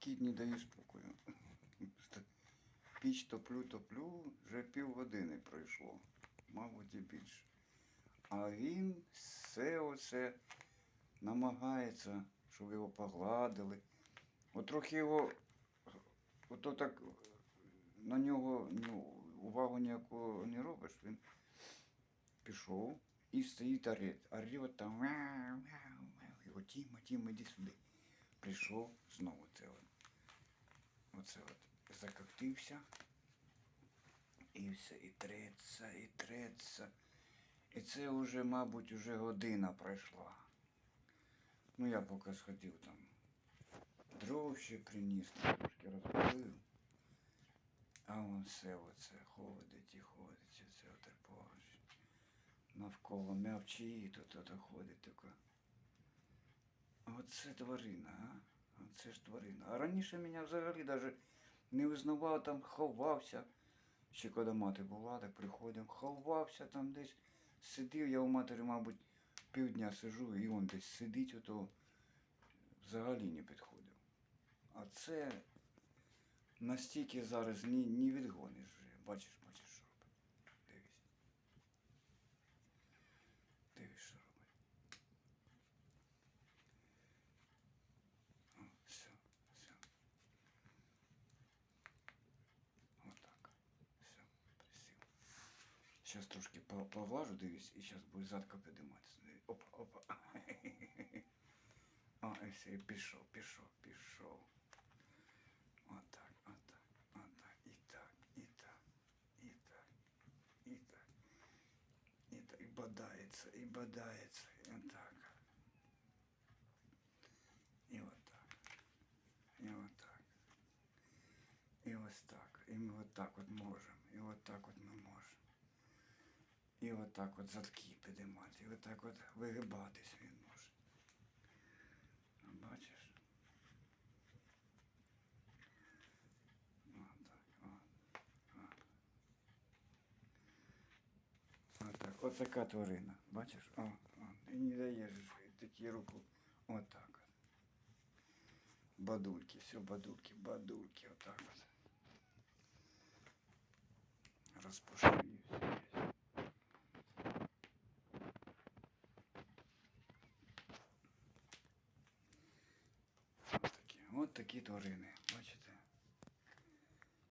кіт не дає спокою. Піч топлю, топлю, вже півгодини пройшло, мабуть, і більше. А він все оце намагається, щоб його погладили. От трохи його, ото так на нього ну, увагу ніякого не робиш, він пішов і стоїть орет. Орет там. мяу, мяу, мяу. Його Тіма, Тіма, іди сюди. Прийшов знову це. Оце от закоктився. І все, і треться, і треться. І це вже, мабуть, вже година пройшла. Ну, я поки сходив там. Дров ще приніс, трошки розпалив. А он все оце ходить і ходить, і це оте поруч. Навколо м'явчить, тут ото ходить таке. Оце тварина, а? Оце ж тварина. А раніше мене взагалі навіть не визнавав, там ховався. Ще коли мати була, так приходив, ховався там десь, сидів, я у матері, мабуть, півдня сижу, і він десь сидить, ото взагалі не підходив. А це настільки зараз не, не відгониш вже. Бачиш, бачиш, Зараз трошки по- поглажу, дивись, і зараз буде задка підійматися. Дивись. Опа, опа. О, і все, і пішов, пішов, пішов. Отак, отак, отак, і так, і так, і так, і так. І так, і бодається, і бодається, і отак. І отак. І отак. І ось так. І ми отак от можемо. І отак от ми можемо. І отак от задки підіймати. І отак от вигибатись він може. Бачиш? Отак, от, така тварина. Бачиш? О, о. І не даєш такі руку. Отак от. Бадульки, все бадульки, бадульки, отак от. Розпушив такі тварини. Бачите?